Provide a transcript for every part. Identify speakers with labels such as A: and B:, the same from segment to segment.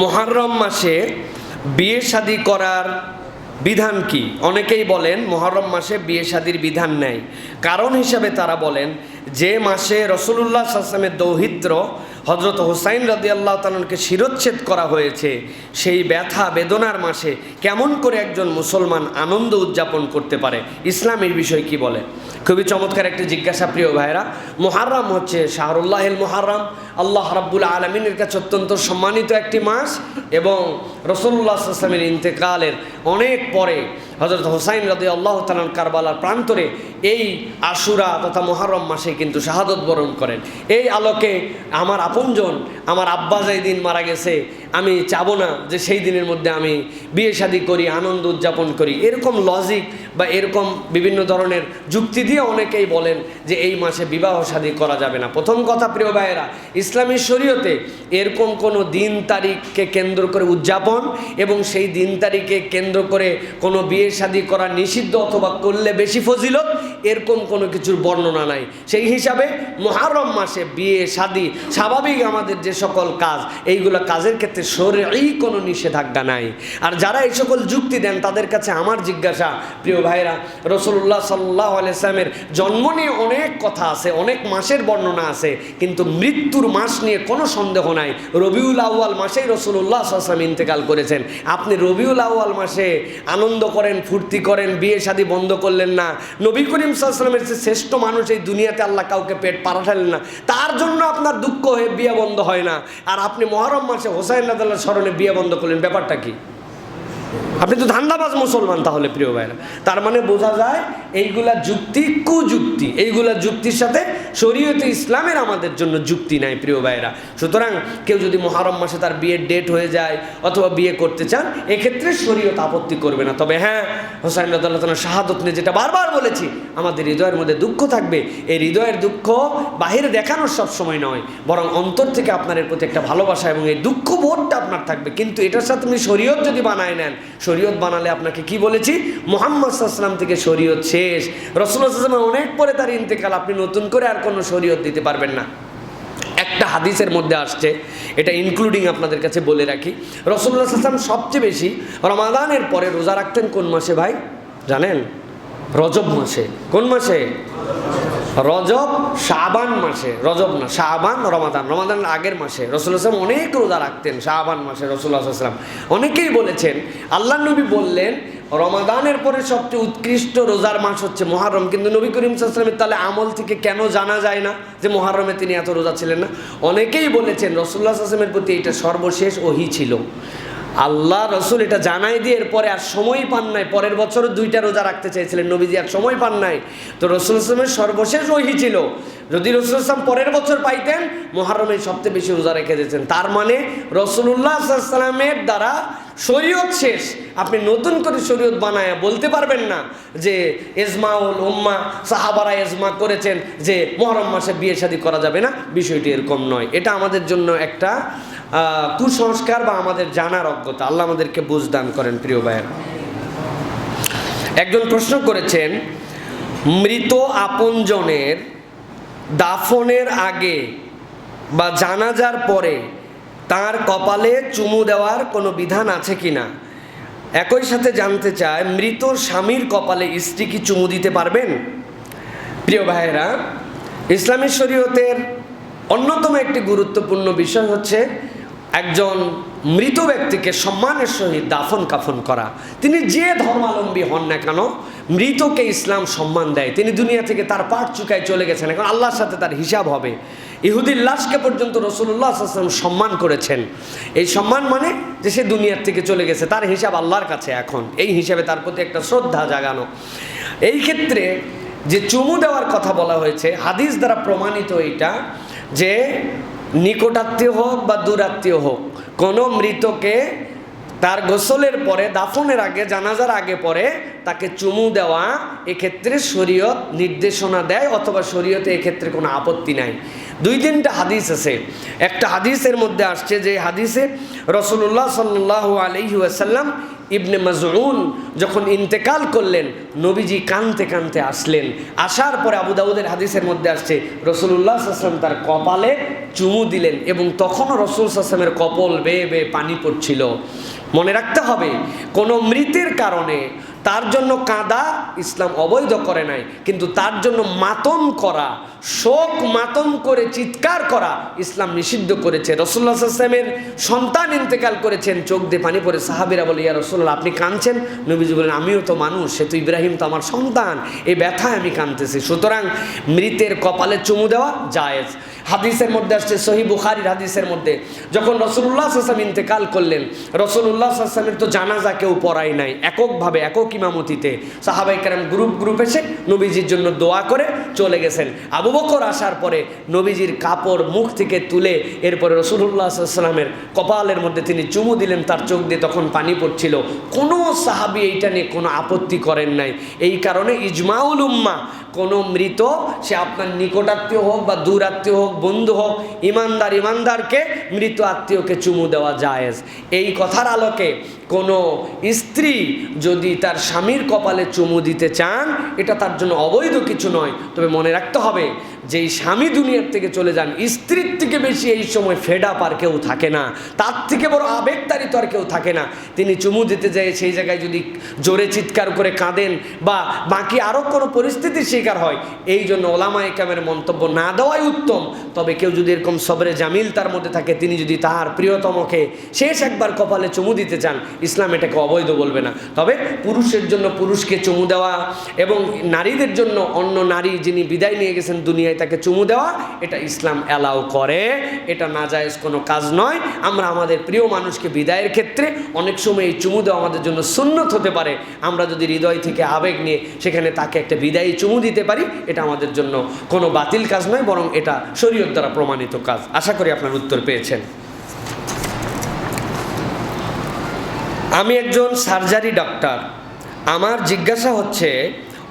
A: মহারম মাসে বিয়ে শাদী করার বিধান কি? অনেকেই বলেন মহরম মাসে বিয়ে শাদির বিধান নেয় কারণ হিসাবে তারা বলেন, যে মাসে রসুল্লাহ আসলামের দৌহিত্র হজরত হুসাইন রদি আল্লাহ তালনকে শিরোচ্ছেদ করা হয়েছে। সেই ব্যথা, বেদনার মাসে কেমন করে একজন মুসলমান আনন্দ উদযাপন করতে পারে? ইসলামের বিষয় কি বলে? খুবই চমৎকার একটি জিজ্ঞাসা, প্রিয় ভাইরা মোহারম হচ্ছে শাহরুল্লাহিল মোহারম আল্লাহ রাব্বুল আলমিনের কাছে অত্যন্ত সম্মানিত একটি মাস এবং রসুল্লাহ আসলামের ইন্তেকালের অনেক পরে হজরত হোসাইন রদি আল্লাহ তালান কারবালার প্রান্তরে এই আশুরা তথা মোহারম মাসে কিন্তু শাহাদত বরণ করেন। এই আলোকে আমার আপনজন, আমার আব্বা যেই দিন মারা গেছে, আমি চাবো না যে সেই দিনের মধ্যে আমি বিয়ে শাদি করি, আনন্দ উদযাপন করি। এরকম লজিক বা এরকম বিভিন্ন ধরনের যুক্তি দিয়ে অনেকেই বলেন যে এই মাসে বিবাহ শাদী করা যাবে না। প্রথম কথা, প্রিয় ভাইয়েরা, ইসলামী শরীয়তে এরকম কোনো দিন তারিখকে কেন্দ্র করে উদযাপন এবং সেই দিন তারিখে কেন্দ্র করে কোনো বিয়ে শাদী করা নিষিদ্ধ অথবা করলে বেশি ফজিলত, এরকম কোনো কিছুর বর্ণনা নাই। সেই হিসাবে মহারম মাসে বিয়ে শাদী স্বাভাবিক আমাদের যে সকল কাজ, এইগুলো কাজের ক্ষেত্রে শরীরই কোনো নিষেধাজ্ঞা নাই। আর যারা এই সকল যুক্তি দেন, তাদের কাছে আমার জিজ্ঞাসা, প্রিয় ভাইরা রসুল্লাহ সাল্লাহ আলাইসলামের জন্ম নিয়ে অনেক কথা আছে, অনেক মাসের বর্ণনা আছে, কিন্তু মৃত্যুর মাস নিয়ে কোনো সন্দেহ নাই। রবিউল আউয়াল মাসেই রসুল্লাহ আসলাম ইন্তেকাল করেছেন। আপনি রবিউল আউয়াল মাসে আনন্দ করেন, ফুর্তি করেন, বিয়ে শাদী বন্ধ করলেন না। নবী করিম সাল্লামের শ্রেষ্ঠ মানুষ এই দুনিয়াতে আল্লাহ কাউকে পেট পাঠালেন না। তার জন্য আপনার দুঃখ হয়ে বিয়ে বন্ধ হয় না। আর আপনি মহরম মাসে হোসাইন রাদাল্লাহ স্মরণে বিয়ে বন্ধ করলেন, ব্যাপারটা কি? আপনি তো ধান্দাবাজ মুসলমান তাহলে, প্রিয় ভাইরা তার মানে বোঝা যায় এইগুলা যুক্তি কুযুক্তি। এইগুলা যুক্তির সাথে শরীয়তে ইসলামের আমাদের জন্য যুক্তি নাই, প্রিয় ভাইরা সুতরাং কেউ যদি মহারম মাসে তার বিয়ের ডেট হয়ে যায় অথবা বিয়ে করতে চান, এক্ষেত্রে শরীয়ত আপত্তি করবে না। তবে হ্যাঁ হোসাইন রদাল্লাহ শাহাদত নিয়ে যেটা বারবার বলেছি, আমাদের হৃদয়ের মধ্যে দুঃখ থাকবে। এই হৃদয়ের দুঃখ বাহিরে দেখানোর সব সময় নয়, বরং অন্তর থেকে আপনার এর প্রতি একটা ভালোবাসা এবং এই দুঃখ বোধটা আপনার থাকবে। কিন্তু এটার সাথে আপনি শরীয়ত যদি বানায় নেন শরীয়ত বানালে আপনাকে কি বলেছি? মোহাম্মদ সাল্লাম থেকে শরীয়ত শেষ। রসুল্লাহ অনেক পরে তার ইন্তেকাল। আপনি নতুন করে আর কোনো শরীয়ত দিতে পারবেন না। একটা হাদিসের মধ্যে আসছে। এটা ইনক্লুডিং আপনাদের কাছে বলে রাখি। রসুল্লাহ সাল্লাম সবচেয়ে বেশি রমাদানের পরে রোজা রাখতেন কোন মাসে ভাই? জানেন? রজব মাসে। কোন মাসে? রজব শাবান মাসে, রজব না, শাবান রমাদান, রমাদানের আগের মাসে। রসুল আসলাম অনেক রোজা রাখতেন শাবান মাসে রসুল্লাহ আসলাম অনেকেই বলেছেন, আল্লাহ নবী বললেন, রমাদানের পরে সবচেয়ে উৎকৃষ্ট রোজার মাস হচ্ছে মহারম কিন্তু নবী করিম সাল্লামের তাহলে আমল থেকে কেন জানা যায় না যে মহারমে তিনি এত রোজা ছিলেন না? অনেকেই বলেছেন, রসুল্লাহ আসলামের প্রতি এটা সর্বশেষ ওহি ছিল। আল্লাহ রসুল এটা জানাই দিয়ে এরপরে আর সময় পান নাই। পরের বছর দুইটা রোজা রাখতে চাইছিলেন নবীজি আর সময় পান নাই। তো রসুল আসলামের সর্বশেষ ওহি ছিল, যদি রসুল আসলাম পরের বছর পাইতেন, মহারমে সবচেয়ে বেশি রোজা রেখে দিয়েছেন তার মানে রসুল্লাহ সাল্লামের দ্বারা শরীয়ত শেষ। আপনি নতুন করে শরীয়ত বানায় বলতে পারবেন না যে এজমাউল উম্মা, সাহাবারা এজমা করেছেন যে মহরম মাসে বিয়ে শাদী করা যাবে না। বিষয়টি এরকম নয়। এটা আমাদের জন্য একটা কুসংস্কার বা আমাদের জানার অজ্ঞতা। আল্লাহ আমাদেরকে বুঝদান করেন, প্রিয় ভাইয়ের। একজন প্রশ্ন করেছেন, মৃত আপনজনের দাফনের আগে বা জানাজার পরে তার কপালে চুমু দেওয়ার কোনো বিধান আছে কি না? একই সাথে জানতে চায় মৃত স্বামীর কপালে স্ত্রী কি চুমু দিতে পারবেন? প্রিয় ভাইয়েরা, ইসলামী শরীয়তের অন্যতম একটি গুরুত্বপূর্ণ বিষয় হচ্ছে একজন মৃত ব্যক্তিকে সম্মানের সহিত দাফন কাফন করা। তিনি যে ধর্মাবলম্বী হন না কেন, মৃতকে ইসলাম সম্মান দেয়। তিনি দুনিয়া থেকে তার পাট চুকায় চলে গেছেন। এখন আল্লাহর সাথে তার হিসাব হবে। ইহুদির লাশকে পর্যন্ত রসুল্লাহ আসলাম সম্মান করেছেন। এই সম্মান মানে যে সে দুনিয়ার থেকে চলে গেছে, তার হিসাব আল্লাহর কাছে এখন। এই হিসাবে তার প্রতি একটা শ্রদ্ধা জাগানো। এই ক্ষেত্রে যে চুমু দেওয়ার কথা বলা হয়েছে, হাদিস দ্বারা প্রমাণিত এইটা যে নিকটাত্মীয় হোক বা দূরাত্মীয় হোক, কোনো মৃতকে তার গোসলের পরে, দাফনের আগে, জানাজার আগে পরে তাকে চুমু দেওয়া এক্ষেত্রে শরীয়ত নির্দেশনা দেয় অথবা শরীয়তে এক্ষেত্রে কোনো আপত্তি নাই। দুই তিনটা হাদিস আছে। একটা হাদিসের মধ্যে আসছে যে হাদিসে রসুল্লাহ সাল্লাহ আলহি ইবনে মাজউন যখন ইন্তেকাল করলেন, নবীজি কানতে কানতে আসলেন। আসার পরে আবু দাউদের হাদিসের মধ্যে আসছে রসুল্লাহ আসলাম তার কপালে চুমু দিলেন এবং তখনও রসুল আসলামের কপল বেয়ে বেয়ে পানি পড়ছিল। মনে রাখতে হবে, কোনো মৃতের কারণে তার জন্য কাঁদা ইসলাম অবৈধ করে নাই, কিন্তু তার জন্য মাতম করা, শোক মাতম করে চিৎকার করা ইসলাম নিষিদ্ধ করেছে। রসুল্লাহ আসলামের সন্তান ইন্তেকাল করেছেন, চোখ দিয়ে পানি পরে সাহাবিরা বলে, ইয়া রসুল্লাহ আপনি কাঁদছেন? নবীজি বলেন, আমিও তো মানুষ, সে তো ইব্রাহিম তো আমার সন্তান, এই ব্যথায় আমি কাঁদতেছি। সুতরাং মৃতের কপালে চুমু দেওয়া জায়েজ। হাদিসের মধ্যে আসছে সহি বুখারির হাদিসের মধ্যে, যখন রসুল্লাহ আসলাম ইন্তেকাল করলেন রসুল্লাহ আসলামের তো জানাজা কেউ পড়াই নাই, এককভাবে একক ইমামতিতে। সাহাবাই কেরাম গ্রুপ গ্রুপ এসে নবীজির জন্য দোয়া করে চলে গেছেন। আবু বকর আসার পরে নবীজির কাপড় মুখ থেকে তুলে এরপরে রসুল্লাহ সাল্লামের কপালের মধ্যে তিনি চুমু দিলেন, তার চোখ দিয়ে তখন পানি পড়ছিল। কোনো সাহাবি এইটা নিয়ে কোনো আপত্তি করেন নাই। এই কারণে ইজমাউল উম্মা কোনো মৃত, সে আপনার নিকটাত্মীয় হোক বা দূর আত্মীয় হোক, বন্ধু হোক, ইমানদার ইমানদারকে মৃত আত্মীয়কে চুমু দেওয়া জায়েজ। এই কথার আলোকে কোনো স্ত্রী যদি তার স্বামীর কপালে চুমু দিতে চান, এটা তার জন্য অবৈধ কিছু নয়। তবে মনে রাখতে হবে যে এই স্বামী দুনিয়ার থেকে চলে যান, স্ত্রীর থেকে বেশি এই সময় ফেডা পার কেউ থাকে না। তার থেকে বড় আবেগতারিত আর কেউ থাকে না। তিনি চুমু দিতে যায় সেই জায়গায় যদি জোরে চিৎকার করে কাঁদেন বা বাকি আরও কোনো পরিস্থিতির শিকার হয়, এই জন্য ওলামা একামের মন্তব্য না দেওয়াই উত্তম। তবে কেউ যদি এরকম সবরে জামিল তার মধ্যে থাকে, তিনি যদি তাহার প্রিয়তমকে শেষ একবার কপালে চুমু দিতে চান, ইসলাম এটাকে অবৈধ বলবে না। তবে পুরুষের জন্য পুরুষকে চুমু দেওয়া এবং নারীদের জন্য অন্য নারী যিনি বিদায় নিয়ে গেছেন দুনিয়ায় তাকে চুমু দেওয়া, এটা ইসলাম অ্যালাউ করে। এটা নাজায়েজ কোনো কাজ নয়। আমরা আমাদের প্রিয় মানুষকে বিদায়ের ক্ষেত্রে অনেক সময় এই চুমু দেওয়া আমাদের জন্য সুন্নত হতে পারে। আমরা যদি হৃদয় থেকে আবেগ নিয়ে সেখানে তাকে একটা বিদায়ী চুমু দিতে পারি, এটা আমাদের জন্য কোনো বাতিল কাজ নয়, বরং এটা শরীয়ত দ্বারা প্রমাণিত কাজ। আশা করি আপনার উত্তর পেয়েছেন। আমি একজন সার্জারি ডাক্তার আমার জিজ্ঞাসা হচ্ছে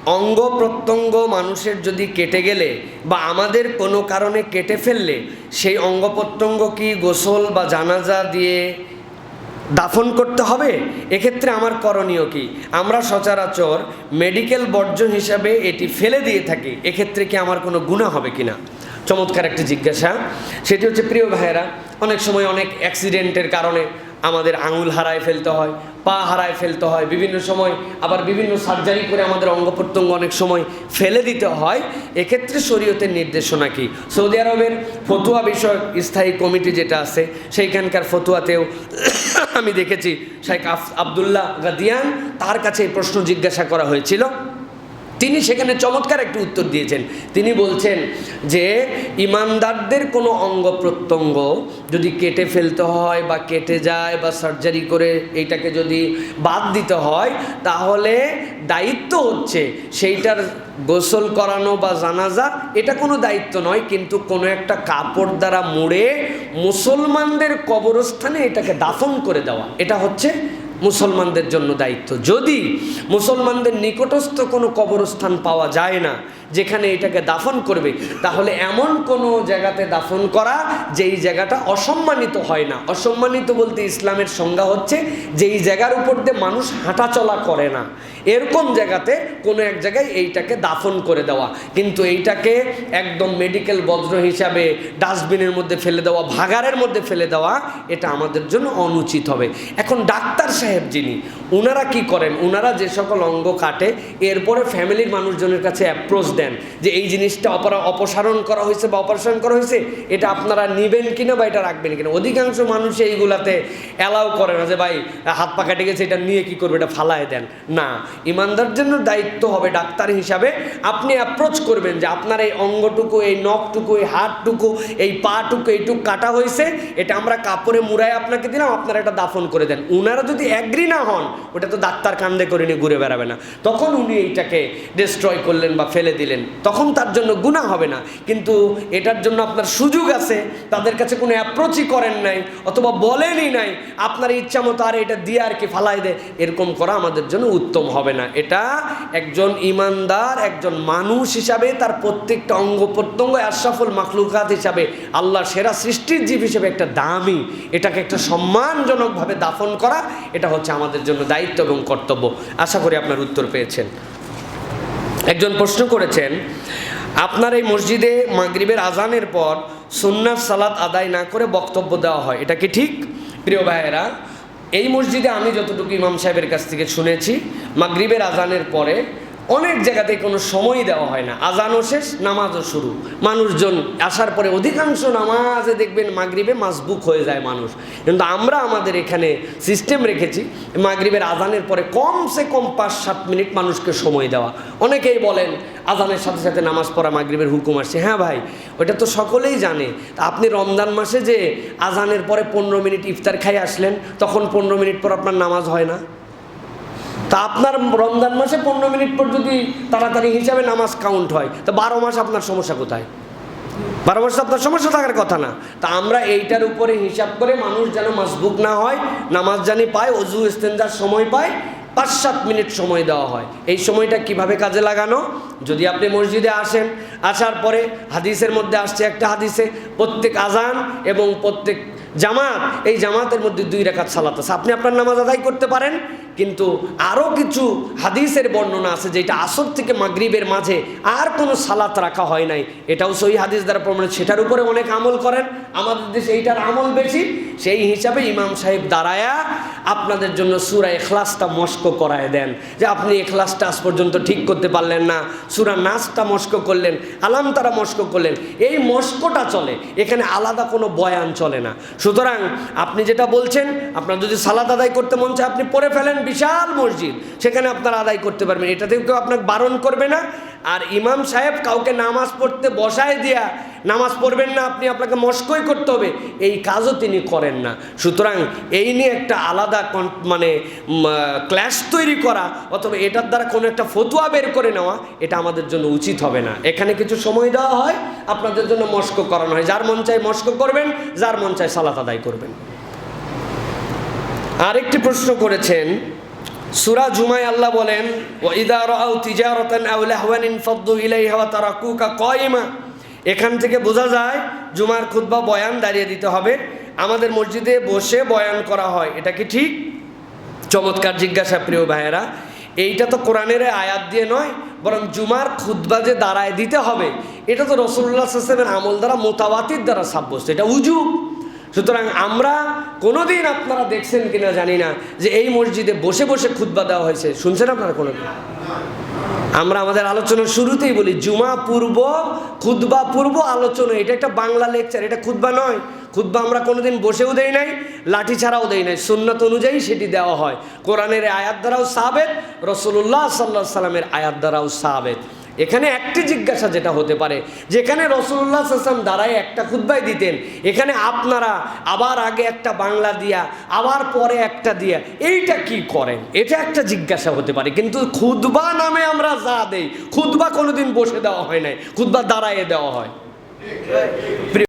A: অঙ্গ প্রত্যঙ্গ মানুষের যদি কেটে গেলে বা আমাদের কোনো কারণে কেটে ফেললে, সেই অঙ্গ প্রত্যঙ্গ কি গোসল বা জানাজা দিয়ে দাফন করতে হবে? এক্ষেত্রে আমার করণীয় কি? আমরা সচরাচর মেডিকেল বর্জ্য হিসাবে এটি ফেলে দিয়ে থাকি। এক্ষেত্রে কি আমার কোনো গুণা হবে কিনা? চমৎকার একটি জিজ্ঞাসা। সেটি হচ্ছে, প্রিয় ভাইয়েরা, অনেক সময় অনেক অ্যাক্সিডেন্টের কারণে আমাদের আঙুল হারায় ফেলতে হয়, পা হারায় ফেলতে হয়, বিভিন্ন সময় আবার বিভিন্ন সার্জারি করে আমাদের অঙ্গ প্রত্যঙ্গ অনেক সময় ফেলে দিতে হয়। এক্ষেত্রে শরীয়তের নির্দেশনা কি? সৌদি আরবের ফতুয়া বিষয়ক স্থায়ী কমিটি যেটা আছে, সেইখানকার ফতুয়াতেও আমি দেখেছি, শেখ আফ- আবদুল্লাহ গাদিয়ান তার কাছে এই প্রশ্ন জিজ্ঞাসা করা হয়েছিল। তিনি সেখানে চমৎকার একটি উত্তর দিয়েছেন। তিনি বলছেন যে, ইমানদারদের কোনো অঙ্গ প্রত্যঙ্গ যদি কেটে ফেলতে হয় বা কেটে যায় বা সার্জারি করে এইটাকে যদি বাদ দিতে হয়, তাহলে দায়িত্ব হচ্ছে সেইটার গোসল করানো বা জানাজা। এটা কোনো দায়িত্ব নয়, কিন্তু কোনো একটা কাপড় দ্বারা মুড়ে মুসলমানদের কবরস্থানে এটাকে দাফন করে দেওয়া। এটা হচ্ছে মুসলমানদের জন্য দায়িত্ব। যদি মুসলমানদের নিকটস্থ কোনো কবরস্থান পাওয়া যায় না যেখানে এটাকে দাফন করবে, তাহলে এমন কোনো জায়গাতে দাফন করা যেই জায়গাটা অসম্মানিত হয় না। অসম্মানিত বলতে ইসলামের সংজ্ঞা হচ্ছে যেই জায়গার উপর দিয়ে মানুষ হাঁটাচলা করে না। এরকম জায়গাতে কোনো এক জায়গায় এইটাকে দাফন করে দেওয়া। কিন্তু এইটাকে একদম মেডিকেল বজ্র হিসাবে ডাস্টবিনের মধ্যে ফেলে দেওয়া ভাগারের মধ্যে ফেলে দেওয়া, এটা আমাদের জন্য অনুচিত হবে। এখন ডাক্তার সাহেব যিনি ওনারা কি করেন? ওনারা যে সকল অঙ্গ কাটে, এরপরে ফ্যামিলির মানুষজনের কাছে অ্যাপ্রোচ দেন যে এই জিনিসটা অপরা, অপসারণ করা হয়েছে বা অপারেশন করা হয়েছে, এটা আপনারা নেবেন কিনা বা এটা রাখবেন কিনা? অধিকাংশ মানুষ এইগুলাতে অ্যালাউ করে না যে, ভাই, হাত পা কেটে গেছে, এটা নিয়ে কি করবে? এটা ফালায় দেন। না, ইমানদার জন্য দায়িত্ব হবে ডাক্তার হিসাবে আপনি অ্যাপ্রোচ করবেন যে, আপনার এই অঙ্গটুকু, এই নখটুকু, এই হাতটুকু এই পাটুকু, এইটুকু কাটা হয়েছে, এটা আমরা কাপড়ে মুড়ায় আপনাকে দিলাম, আপনারা এটা দাফন করে দেন। উনারা যদি অ্যাগ্রি না হন, ওটা তো ডাক্তার কান্দে করে নিয়ে ঘুরে বেড়াবে না। তখন উনি এইটাকে ডিস্ট্রয় করলেন বা ফেলে দিলেন। দিলেন, তখন তার জন্য গুণা হবে না। কিন্তু এটার জন্য আপনার সুযোগ আছে, তাদের কাছে কোনো অ্যাপ্রোচই করেন নাই, অথবা বলেনই নাই, আপনার ইচ্ছা মতো আর এটা দিয়ে আর কি ফালাই দেয় এরকম করা আমাদের জন্য উত্তম হবে না। এটা একজন ইমানদার, একজন মানুষ হিসাবে, তার প্রত্যেকটা অঙ্গ প্রত্যঙ্গ আশরাফুল মাখলুকাত হিসাবে আল্লাহ সেরা সৃষ্টির জীব হিসেবে একটা দামি, এটাকে একটা সম্মানজনকভাবে দাফন করা, এটা হচ্ছে আমাদের জন্য দায়িত্ব এবং কর্তব্য। আশা করি আপনার উত্তর পেয়েছেন। একজন প্রশ্ন করেছেন, আপনার এই মসজিদে মাগরিবের আজানের পর সুন্নার সালাত আদায় না করে বক্তব্য দেওয়া হয়, এটা কি ঠিক? প্রিয় ভাইয়েরা, এই মসজিদে আমি যতটুকু ইমাম সাহেবের কাছ থেকে শুনেছি, মাগরিবের আজানের পরে অনেক জায়গাতে কোনো সময় দেওয়া হয় না। আজানও শেষ, নামাজও শুরু। মানুষজন আসার পরে অধিকাংশ নামাজে দেখবেন মাগরিবে মাসবুক হয়ে যায় মানুষ। কিন্তু আমরা আমাদের এখানে সিস্টেম রেখেছি, মাগরিবের আজানের পরে কমসে কম পাঁচ, সাত মিনিট মানুষকে সময় দেওয়া। অনেকেই বলেন, আজানের সাথে সাথে নামাজ পড়া মাগরিবের হুকুম আসছে। হ্যাঁ ভাই ওটা তো সকলেই জানে। তা আপনি রমজান মাসে যে আজানের পরে পনেরো মিনিট ইফতার খাই আসলেন, তখন পনেরো মিনিট পর আপনার নামাজ হয় না? তা আপনার রমজান মাসে পনেরো মিনিট পর যদি তাড়াতাড়ি হিসাবে নামাজ কাউন্ট হয়, তো বারো মাস আপনার সমস্যা কোথায়? বারো মাস আপনার সমস্যা থাকার কথা না। তা আমরা এইটার উপরে হিসাব করে মানুষ যেন মাসবুক না হয়, নামাজ জানি পায়, অজু ইস্তেঞ্জার সময় পায় পাঁচ সাত মিনিট সময় দেওয়া হয়। এই সময়টা কীভাবে কাজে লাগানো? যদি আপনি মসজিদে আসেন, আসার পরে হাদিসের মধ্যে আসছে একটা হাদিসে, প্রত্যেক আজান এবং প্রত্যেক জামাত, এই জামাতের মধ্যে দুই রেখাত সালাত আছে। আপনি আপনার নামাজ আদায় করতে পারেন, কিন্তু আরও কিছু হাদিসের বর্ণনা আছে যেটা আসর থেকে মাগরিবের মাঝে আর কোনো সালাত রাখা হয় নাই। এটাও সই হাদিস দ্বারা প্রমাণিত। সেটার উপরে অনেক আমল করেন। আমাদের দেশে এইটার আমল বেশি। সেই হিসাবে ইমাম সাহেব দাঁড়ায়া আপনাদের জন্য সুরা এখলাসটা মস্ক করায় দেন। যে আপনি এখলাসটা আজ পর্যন্ত ঠিক করতে পারলেন না। সুরা নাচটা মস্ক করলেন আলাম তারা মস্ক করলেন। এই মস্কটা চলে। এখানে আলাদা কোনো বয়ান চলে না। সুতরাং আপনি যেটা বলছেন, আপনার যদি সালাদ আদায় করতে মন চায়, আপনি পরে ফেলেন বিশাল মসজিদ। সেখানে আপনারা আদায় করতে পারবেন। এটাতেও কেউ আপনাকে বারণ করবে না। আর ইমাম সাহেব কাউকে নামাজ পড়তে বসায় দিয়া নামাজ পড়বেন না, আপনি আপনাকে মস্কই করতে হবে। এই কাজও তিনি করেন না। সুতরাং এই নিয়ে একটা আলাদা মানে ক্ল্যাশ তৈরি করা, অথবা এটার দ্বারা কোনো একটা ফতুয়া বের করে নেওয়া, এটা আমাদের জন্য উচিত হবে না। এখানে কিছু সময় দেওয়া হয়, আপনাদের জন্য মস্ক করানো হয়। যার মন চায় মস্ক করবেন, যার মন চায় সালাত আদায় করবেন। আরেকটি প্রশ্ন করেছেন সুরা জুমায় আল্লাহ বলেন কায়িমা। এখান থেকে বোঝা যায়, জুমার খুতবা বয়ান দাঁড়িয়ে দিতে হবে। আমাদের মসজিদে বসে বয়ান করা হয়, এটা কি ঠিক? চমৎকার জিজ্ঞাসা প্রিয় ভাইয়েরা, এইটা তো কোরআনের আয়াত দিয়ে নয়, বরং জুমার খুদ্া যে দাঁড়ায় দিতে হবে, এটা তো রসুল্লাহ সাসেমের আমল দ্বারা মোতাবাতির দ্বারা সাব্যস্ত, এটা উজুব সুতরাং আমরা কোনোদিন আপনারা দেখছেন কিনা জানি না যে এই মসজিদে বসে বসে খুদ্া দেওয়া হয়েছে। শুনছেন আপনারা কোনো আমরা আমাদের আলোচনার শুরুতেই বলি, জুমা পূর্ব খুদ্া পূর্ব আলোচনা। এটা একটা বাংলা লেকচার, এটা খুদ্া নয়। খুদ্া আমরা কোনোদিন বসেও দেই নাই, লাঠি ছাড়াও দেই নাই। সুন্নত অনুযায়ী সেটি দেওয়া হয়। কোরআনের আয়াত দ্বারাও সাবেত রসুল্লাহ সাল্লাহ সাল্লামের আয়াত দ্বারাও সাবেত। এখানে একটি জিজ্ঞাসা যেটা হতে পারে, যেখানে রসুল্লাহ আসলাম দাঁড়ায় একটা খুদ্বাই দিতেন, এখানে আপনারা আবার আগে একটা বাংলা দিয়া, আবার পরে একটা দিয়া, এইটা কি করেন? এটা একটা জিজ্ঞাসা হতে পারে, কিন্তু খুদ্বা নামে আমরা যা দেই খুদ্বা কোনোদিন বসে দেওয়া হয় নাই খুদ্বা দাঁড়াইয়ে দেওয়া হয়।